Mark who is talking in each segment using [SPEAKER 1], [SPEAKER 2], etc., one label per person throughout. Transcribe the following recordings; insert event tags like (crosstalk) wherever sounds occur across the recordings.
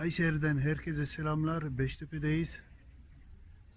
[SPEAKER 1] Kayseri'den herkese selamlar. Beştepe'deyiz.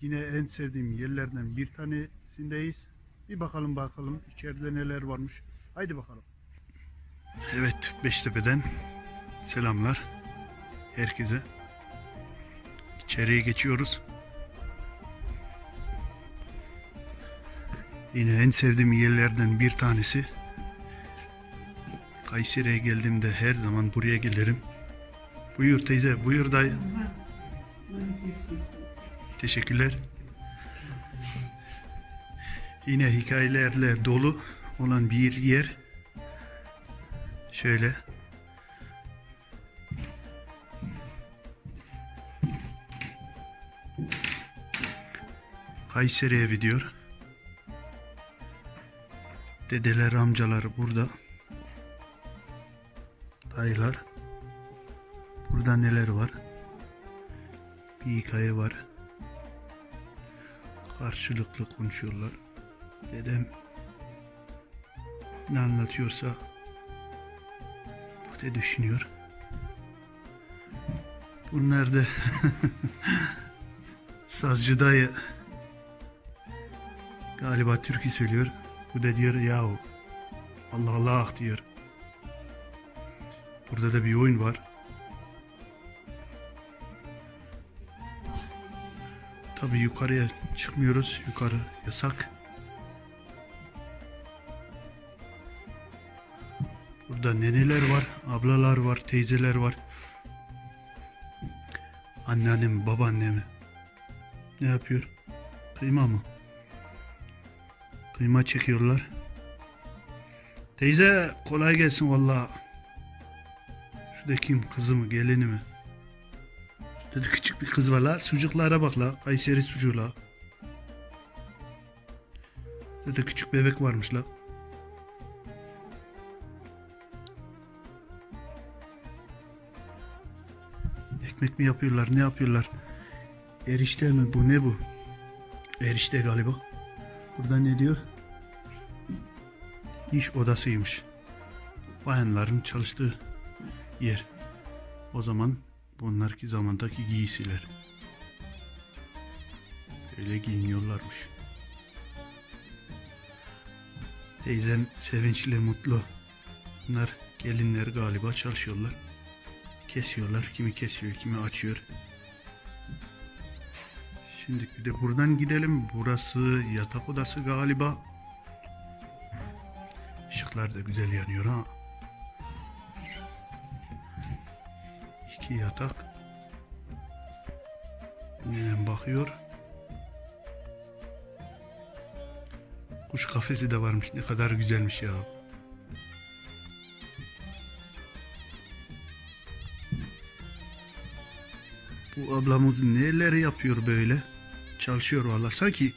[SPEAKER 1] Yine en sevdiğim yerlerden bir tanesindeyiz. Bir bakalım bakalım içeride neler varmış. Haydi bakalım. Evet Beştepe'den selamlar herkese. İçeriye geçiyoruz. Yine en sevdiğim yerlerden bir tanesi. Kayseri'ye geldiğimde her zaman buraya gelirim. Buyur teyze, buyur dayı. Teşekkürler. Yine hikayelerle dolu olan bir yer. Şöyle. Kayseri evi diyor. Dedeler, amcalar burada. Dayılar. Burada neler var? Bir hikaye var. Karşılıklı konuşuyorlar. Dedem ne anlatıyorsa bu da düşünüyor. Bunlar da (laughs) sazcı dayı galiba türkü söylüyor. Bu da diyor yahu Allah Allah diyor. Burada da bir oyun var. Tabi yukarıya çıkmıyoruz. Yukarı yasak. Burada neneler var, ablalar var, teyzeler var. Anneannem, babaannem. Ne yapıyor? Kıyma mı? Kıyma çekiyorlar. Teyze kolay gelsin valla. Şurada kim kızı mı gelini mi? Dedi küçük bir kız var la. Sucuklara bak la. Kayseri sucuğu la. Dedi küçük bebek varmış la. Ekmek mi yapıyorlar? Ne yapıyorlar? Erişte mi? Bu ne bu? Erişte galiba. Burada ne diyor? İş odasıymış. Bayanların çalıştığı yer. O zaman bunlarki zamandaki giysiler. Öyle giyiniyorlarmış. Teyzem sevinçli, mutlu. Bunlar gelinler galiba çalışıyorlar. Kesiyorlar. Kimi kesiyor, kimi açıyor. Şimdi bir de buradan gidelim. Burası yatak odası galiba. Işıklar da güzel yanıyor ha. İki yatak. Nenem bakıyor. Kuş kafesi de varmış. Ne kadar güzelmiş ya. Bu ablamız neler yapıyor böyle? Çalışıyor valla. Sanki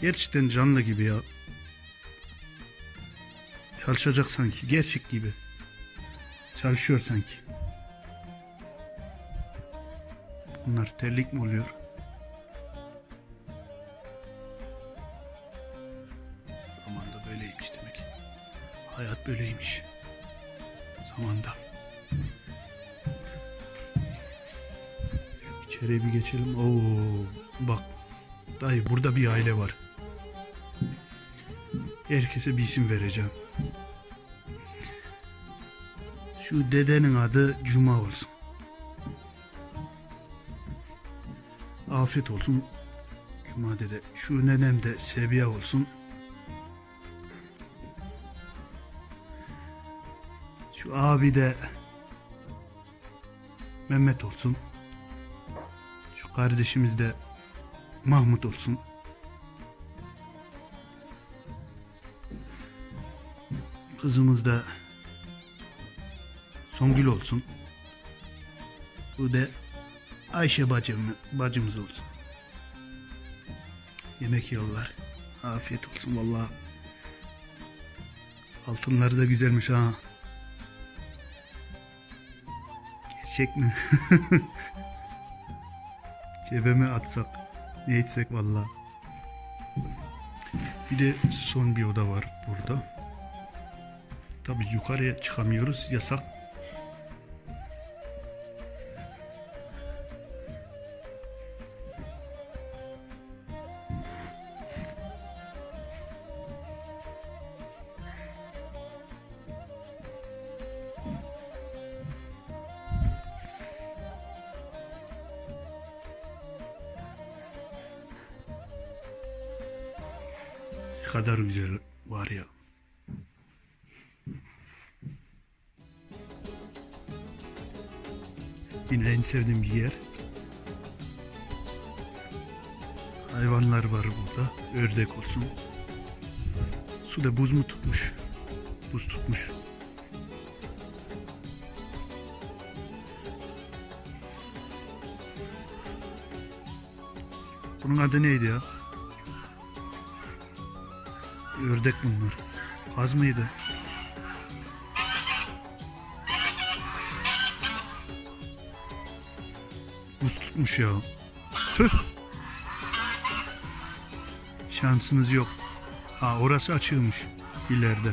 [SPEAKER 1] gerçekten canlı gibi ya. Çalışacak sanki. Gerçek gibi. Çalışıyor sanki. Bunlar terlik mi oluyor? Zamanda böyleymiş demek. Hayat böyleymiş. Zamanda. İçeriye bir geçelim. Oo, bak. Dayı burada bir aile var. Herkese bir isim vereceğim. Şu dedenin adı Cuma olsun. Afiyet olsun. Cuma dede. Şu nenem de Sebiya olsun. Şu abi de Mehmet olsun. Şu kardeşimiz de Mahmut olsun. Kızımız da Songül olsun. Bu da Ayşe bacım, bacımız olsun. Yemek yiyorlar. Afiyet olsun vallahi. Altınları da güzelmiş ha. Gerçek mi? (laughs) Cebe mi atsak? Ne etsek vallahi. Bir de son bir oda var burada. Tabi yukarıya çıkamıyoruz. Yasak. Kadar güzel var ya. Yine en sevdiğim yer. Hayvanlar var burada. Ördek olsun. Suda buz mu tutmuş? Buz tutmuş. Bunun adı neydi ya? Ördek bunlar. Kaz mıydı? Buz tutmuş ya. Tüh. Şansınız yok. Ha orası açığmış ileride.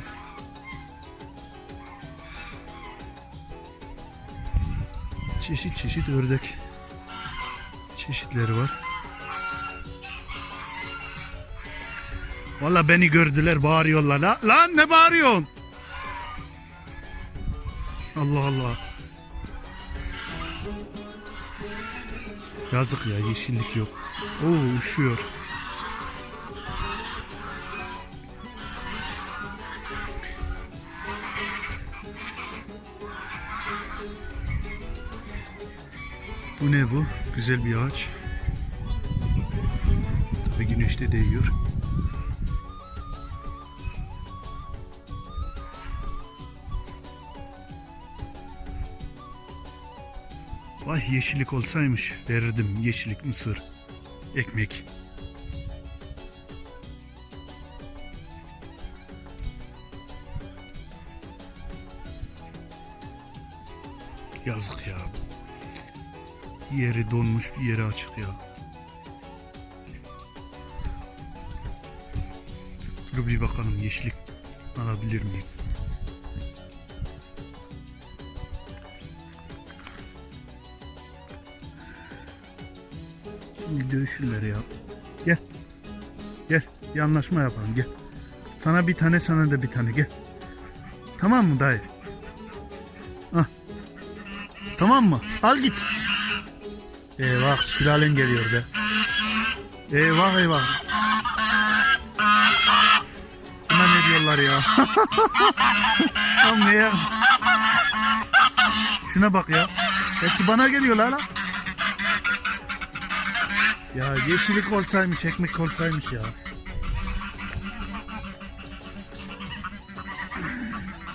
[SPEAKER 1] Çeşit çeşit ördek çeşitleri var. Valla beni gördüler bağırıyorlar. La, lan ne bağırıyorsun? Allah Allah. Yazık ya yeşillik yok. Oo üşüyor. Bu ne bu? Güzel bir ağaç. Tabii güneşte değiyor. Vay yeşillik olsaymış verirdim yeşillik mısır, ekmek. Yazık ya. Yeri donmuş bir yeri açık ya. Dur bir bakalım yeşillik alabilir miyim? Şimdi dövüşürler ya. Gel. Gel. Bir anlaşma yapalım gel. Sana bir tane sana da bir tane gel. Tamam mı dayı? Ah. Tamam mı? Al git. Eyvah sülalen geliyor be. Eyvah eyvah. Buna ne diyorlar ya? (laughs) Oğlum ne ya? Şuna bak ya. Hepsi bana geliyorlar lan. Ya yeşillik olsaymış, ekmek olsaymış ya.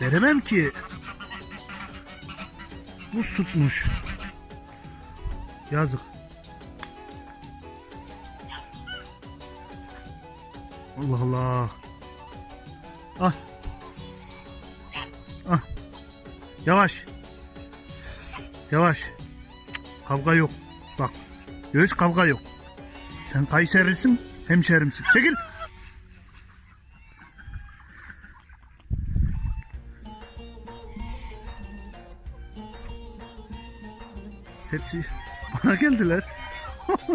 [SPEAKER 1] Veremem ki. Buz tutmuş. Yazık. Allah Allah. Ah. Ah. Yavaş. Yavaş. Kavga yok. Bak. Göğüs kavga yok. Sen Kayserilisin, hemşerimsin. Çekil. Hepsi bana geldiler. (laughs)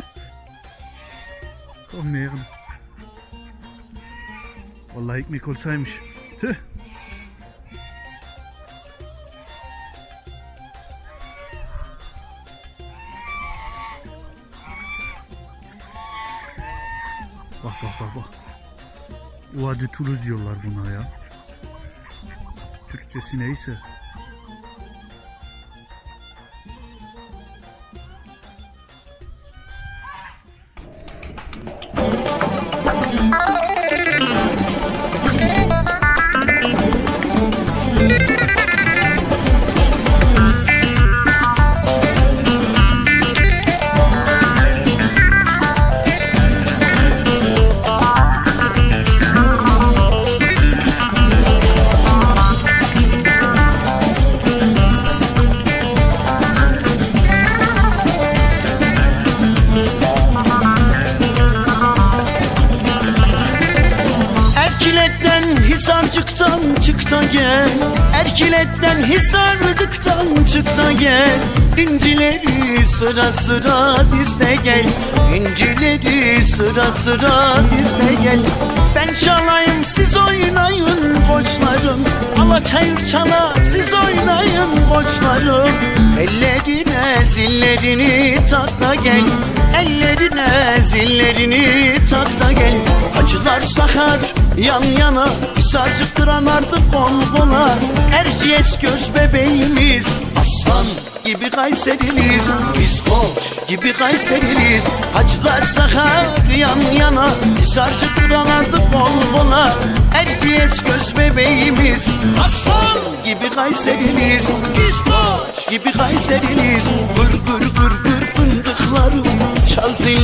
[SPEAKER 1] Olmayalım. Vallahi ekmek olsaymış. Tüh. Bak bak bak bak. Uadi Turuz diyorlar buna ya. Türkçesi neyse.
[SPEAKER 2] Da gel. İncileri sıra sıra dizde gel. İncileri sıra sıra dizde gel. Ben çalayım siz oynayın koçlarım. Ala çayır çala siz oynayın koçlarım. Ellerine zillerini tak da gel Ellerine zillerini tak da gel. Hacılar sakar yan yana Hisarcık kıran artık kol kola Erciyes göz bebeğimiz Aslan gibi Kayseriliyiz Biz koç gibi Kayseriliyiz Hacılar sakar yan yana Hisarcık kıran artık kol kola Erciyes göz bebeğimiz Aslan gibi Kayseriliyiz Biz koç gibi Kayseriliyiz Gır gır gır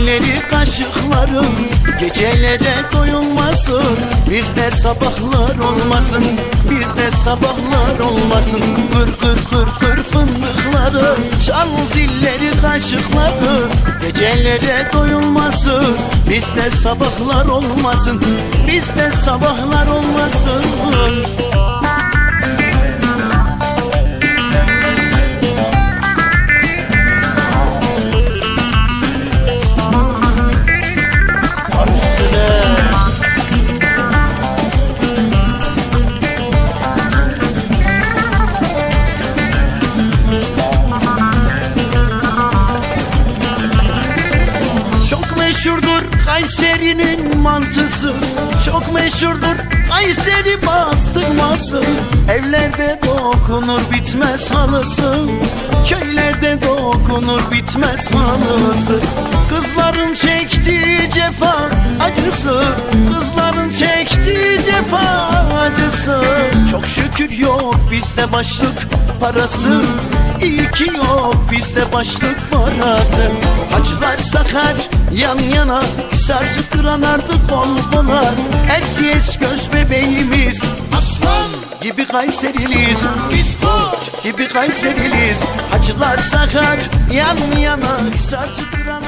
[SPEAKER 2] Çal zilleri kaşıklarım Gecelere doyulmasın Bizde sabahlar olmasın Bizde sabahlar olmasın. Kır kır kır kır fındıkları Çal zilleri kaşıkları. Gecelere doyulmasın Bizde sabahlar olmasın. Bizde sabahlar olmasın meşhurdur Kayseri'nin mantısı. Çok meşhurdur Kayseri bastırması. Evlerde dokunur bitmez halısı. Köylerde dokunur bitmez halısı. Kızların çektiği cefa acısı. Kızların çektiği cefa acısı. Çok şükür yok bizde başlık parası. İyi ki yok bizde başlık parası. Hacılar sakar yan yana Hisarcı kıran artık kol kola Erciyes göz bebeğimiz. Aslan gibi Kayseriliyiz. Biz koç gibi Kayseriliyiz. Hacılar sakar yan yana Hisarcı kıran